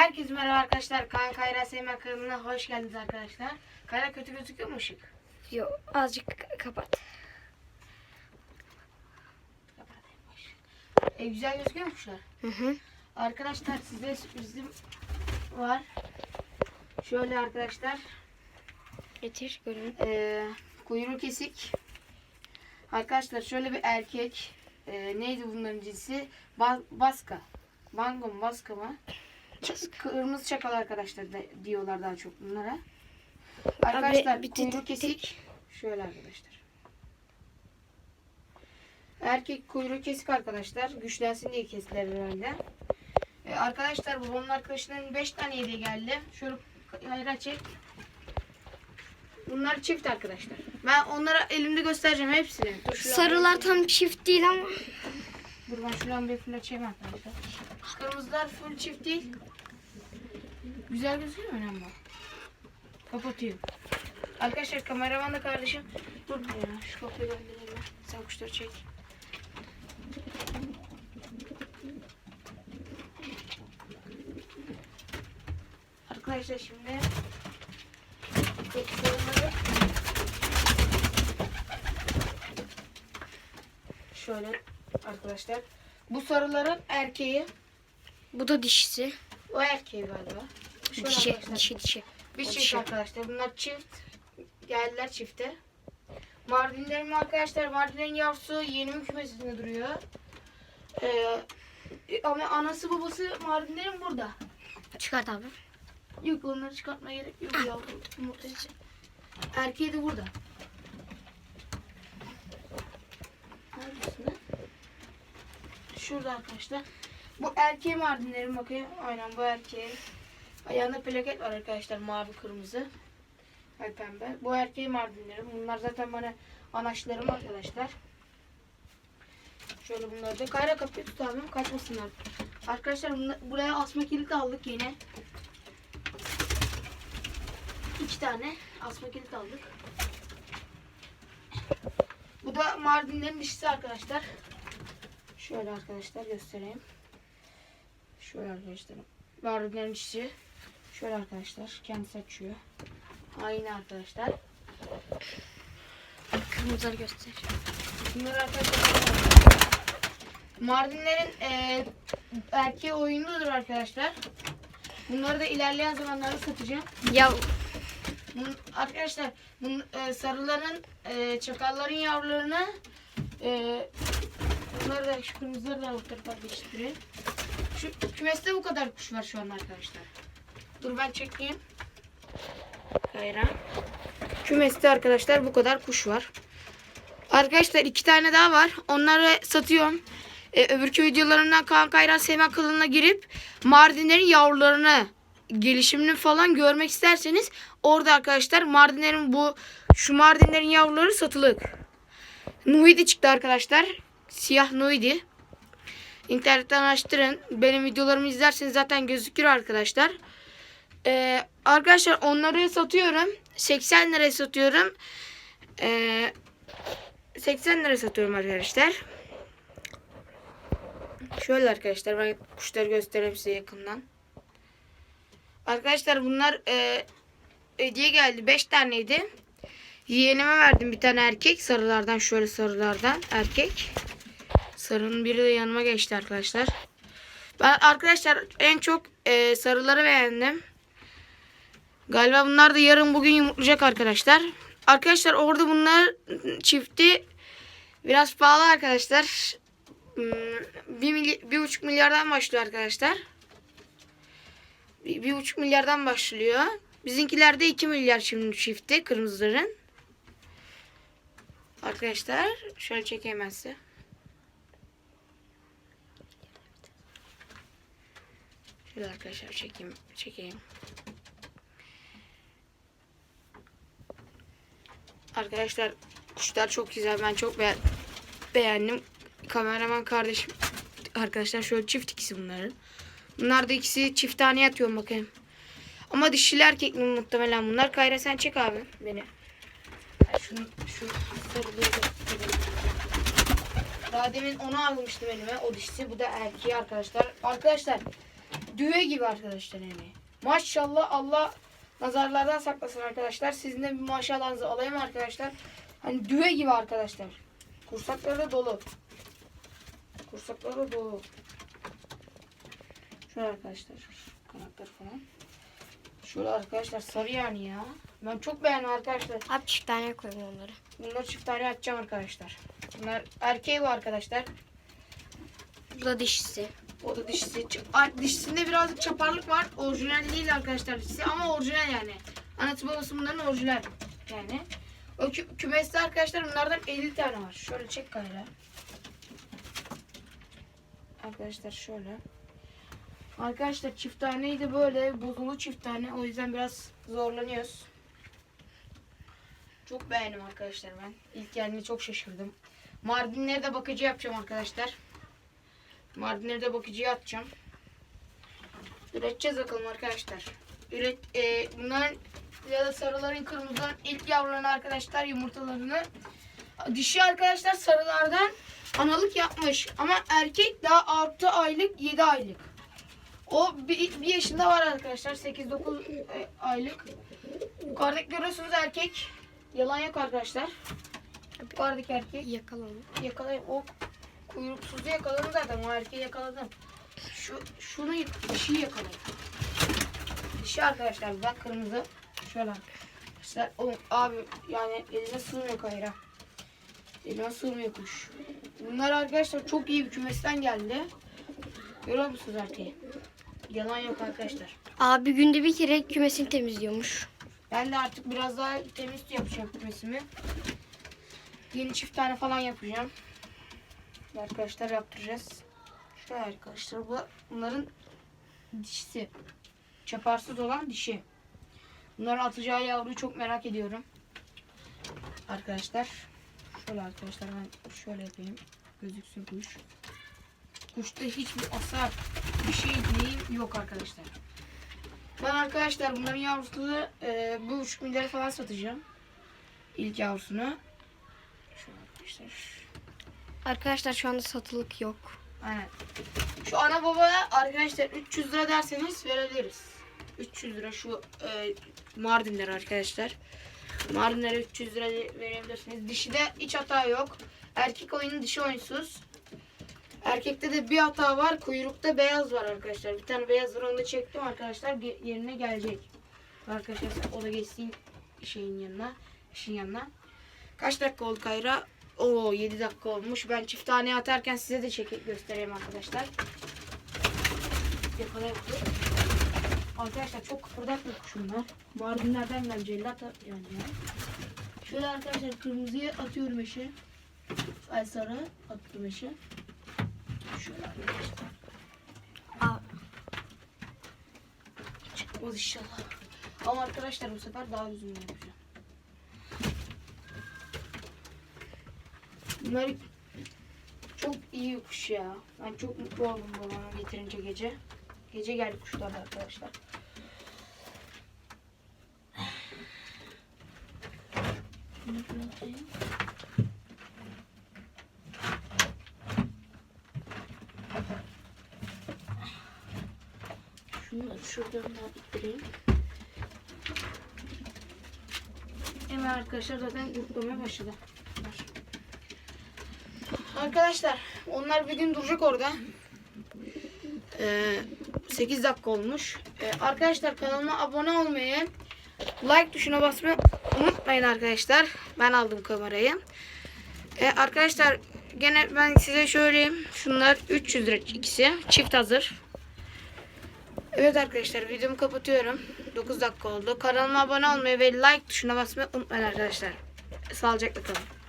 Herkese merhaba arkadaşlar. Kaan Kayra Seymen kanalına hoş geldiniz arkadaşlar. Kayra kötü gözüküyor mu ışık? Yo azıcık ka- kapat. E, güzel gözüküyor mu kuşlar? Hı hı. Arkadaşlar size sürprizim var. Şöyle arkadaşlar. Getir görün. E, kuyruğu kesik. Arkadaşlar şöyle bir erkek. E, neydi bunların cinsi? Ba- baska. Bango mu baska mı? Kırmızı çakal arkadaşlar da, diyorlar daha çok bunlara. Arkadaşlar bir kuyruğu tek- kesik. Şöyle arkadaşlar. Erkek kuyruğu kesik arkadaşlar. Güçlensin diye kestiler herhalde. Ee, arkadaşlar babamın arkadaşlarının 5 tane hediye geldi. Şöyle hayra çek. Bunlar çift arkadaşlar. Ben onlara elimde göstereceğim hepsini. Dur Sarılar tam çift değil ama. Dur ben şuradan bir flaçayım arkadaşlar. Kırmızılar full çift değil. Güzel gözüküyor mu önemli? Kapatıyor. Arkadaşlar kameraman da kardeşim. Dur ya şu kapıyı göndereyim ben. Sen kuşları çek. Arkadaşlar şimdi kuşlarımızı şöyle arkadaşlar. Bu sarıların erkeği. Bu da dişisi. O erkeği galiba. Şöyle Dişi, arkadaşlar. dişi, dişi. Bir çift dişi. arkadaşlar. Bunlar çift. Geldiler çifte. Mardinlerim arkadaşlar. Mardinlerin yavrusu yeni kümesinde duruyor. Ee, ama anası babası Mardinlerin burada. Çıkart abi. Yok onları çıkartmaya gerek yok. Yavru yumurta için. Erkeği de burada. Şurada arkadaşlar. Bu erkeği Mardinlerin bakayım. Aynen bu erkeğin. Ayağında plaket var arkadaşlar mavi kırmızı. Ay pembe. Bu erkeği Mardinlerim. Bunlar zaten bana anaçlarım arkadaşlar. Şöyle bunları da kayra kapıyı tut abim kaçmasınlar. Arkadaşlar bunla- buraya asma kilit aldık yine. İki tane asma kilit aldık. Bu da Mardinlerin dişisi arkadaşlar. Şöyle arkadaşlar göstereyim. Şöyle arkadaşlar. Mardinlerin dişisi. Şöyle arkadaşlar. Kendisi açıyor. Aynı arkadaşlar. Kırmızıları göster. Bunlar arkadaşlar. Mardinlerin e, erkeği oyunludur arkadaşlar. Bunları da ilerleyen zamanlarda satacağım. Ya Bunun, arkadaşlar bunun, e, sarıların e, çakalların yavrularını e, bunları da şu kırmızıları da bu tarafa. Şu kümeste bu kadar kuş var şu an arkadaşlar. Dur ben çekeyim. Kayra. Kümeste arkadaşlar bu kadar kuş var. Arkadaşlar iki tane daha var. Onları satıyorum. E, öbürkü videolarımdan Kaan Kayran Seymen kanalına girip Mardinlerin yavrularını gelişimini falan görmek isterseniz orada arkadaşlar Mardinlerin bu şu Mardinlerin yavruları satılık. Nuhidi çıktı arkadaşlar. Siyah Nuhidi. İnternetten araştırın. Benim videolarımı izlerseniz zaten gözükür arkadaşlar. Ee, arkadaşlar onları satıyorum. 80 liraya satıyorum. Ee, 80 lira satıyorum arkadaşlar. Şöyle arkadaşlar ben kuşları göstereyim size yakından. Arkadaşlar bunlar e, hediye geldi. 5 taneydi. Yeğenime verdim bir tane erkek. Sarılardan şöyle sarılardan erkek. Sarının biri de yanıma geçti arkadaşlar. Ben arkadaşlar en çok e, sarıları beğendim. Galiba bunlar da yarın bugün yumurtlayacak arkadaşlar. Arkadaşlar orada bunlar çifti biraz pahalı arkadaşlar. Hmm, Bir, mily- bir buçuk milyardan başlıyor arkadaşlar. Bir, bir buçuk milyardan başlıyor. Bizimkilerde 2 milyar şimdi çifti kırmızıların. Arkadaşlar şöyle size. Şöyle arkadaşlar çekeyim. Çekeyim. Arkadaşlar kuşlar çok güzel. Ben çok be- beğendim. Kameraman kardeşim arkadaşlar şöyle çift ikisi bunların. Bunlar da ikisi çift tane yatıyorum bakayım. Ama dişili erkek mi muhtemelen bunlar. Kayra sen çek abi beni. Ben Şunu, şu. Daha demin onu almıştım elime. O dişisi. Bu da erkeği arkadaşlar. Arkadaşlar düve gibi arkadaşlar yani. Maşallah Allah nazarlardan saklasın arkadaşlar. Sizin de bir maşallahınızı alayım arkadaşlar. Hani düve gibi arkadaşlar. Kursakları da dolu. Kursakları da dolu. Şöyle arkadaşlar. Kanatları falan. Şöyle arkadaşlar sarı yani ya. Ben çok beğendim arkadaşlar. Abi çift tane koyayım onları. Bunları çift tane atacağım arkadaşlar. Bunlar erkeği bu arkadaşlar. Bu da dişisi. O da dişisi. Ç- Dişisinde birazcık çaparlık var. Orijinal değil arkadaşlar dişisi ama orijinal yani. Anası babası bunların orijinal yani. O kü- kümeste arkadaşlar bunlardan 50 tane var. Şöyle çek kayra. Arkadaşlar şöyle. Arkadaşlar çift taneydi böyle bozulu çift tane. O yüzden biraz zorlanıyoruz. Çok beğendim arkadaşlar ben. İlk geldiğinde çok şaşırdım. Mardinlere de bakıcı yapacağım arkadaşlar. Mardinlere de bakıcıya atacağım. Üreteceğiz bakalım arkadaşlar. Üret, e, bunların ya da sarıların kırmızıların ilk yavrularını arkadaşlar yumurtalarını dişi arkadaşlar sarılardan analık yapmış ama erkek daha 6 aylık 7 aylık. O bir, bir yaşında var arkadaşlar 8-9 aylık. Yukarıdaki görüyorsunuz erkek. Yalan yok arkadaşlar. Yukarıdaki erkek. Yakala onu. Yakalayayım. O kuyruksuz yakaladım zaten. Erkeği yakaladım. Şu şunu dişi yakalayayım. Dişi arkadaşlar bak kırmızı. Şöyle arkadaşlar. O abi yani eline sığmıyor kayra. Elime sığmıyor kuş. Bunlar arkadaşlar çok iyi bir kümesten geldi. Görüyor musunuz erkeği? Yalan yok arkadaşlar. Abi günde bir kere kümesini temizliyormuş. Ben de artık biraz daha temiz yapacağım kümesimi. Yeni çift tane falan yapacağım. Arkadaşlar yaptıracağız. Şöyle arkadaşlar bu bunların dişisi. Çaparsız olan dişi. Bunların atacağı yavruyu çok merak ediyorum. Arkadaşlar. Şöyle arkadaşlar ben şöyle yapayım. Gözüksün kuş. Kuşta hiçbir asar bir şey değil yok arkadaşlar. Ben arkadaşlar bunların yavrusunu e, bu 3 milyara falan satacağım. İlk yavrusunu. Şöyle arkadaşlar. Arkadaşlar şu anda satılık yok. Aynen. Şu ana babaya arkadaşlar 300 lira derseniz verebiliriz. 300 lira şu e, Mardinler arkadaşlar. Mardinlere 300 lira verebilirsiniz. Dişide hiç hata yok. Erkek oyunu dişi oyunsuz. Erkekte de bir hata var. Kuyrukta beyaz var arkadaşlar. Bir tane beyaz var onu da çektim arkadaşlar. Yerine gelecek. Arkadaşlar o da geçsin şeyin yanına. işin yanına. Kaç dakika oldu Kayra? Oo 7 dakika olmuş. Ben çift tane atarken size de çekip göstereyim arkadaşlar. Yakalayalım. Arkadaşlar çok kıpırdatma kuşumlar. Mardinlerden ben cellat yani. ya. Şöyle arkadaşlar kırmızıya atıyorum eşi. Ay sarı attım eşi. Şöyle arkadaşlar. Aa, Çıkmaz inşallah. Ama arkadaşlar bu sefer daha uzun yapacağım. Bunlar çok iyi kuş ya. Ben çok mutlu oldum babama getirince gece. Gece geldi kuşlar da arkadaşlar. Şunu da şuradan daha ittireyim. Hemen arkadaşlar zaten yuklamaya başladı. Arkadaşlar onlar bir gün duracak orada. Ee, 8 dakika olmuş. Ee, arkadaşlar kanalıma abone olmayı, like tuşuna basmayı unutmayın arkadaşlar. Ben aldım kamerayı. Ee, arkadaşlar gene ben size söyleyeyim. Şunlar 300 lira ikisi. Çift hazır. Evet arkadaşlar videomu kapatıyorum. 9 dakika oldu. Kanalıma abone olmayı ve like tuşuna basmayı unutmayın arkadaşlar. Sağlıcakla kalın.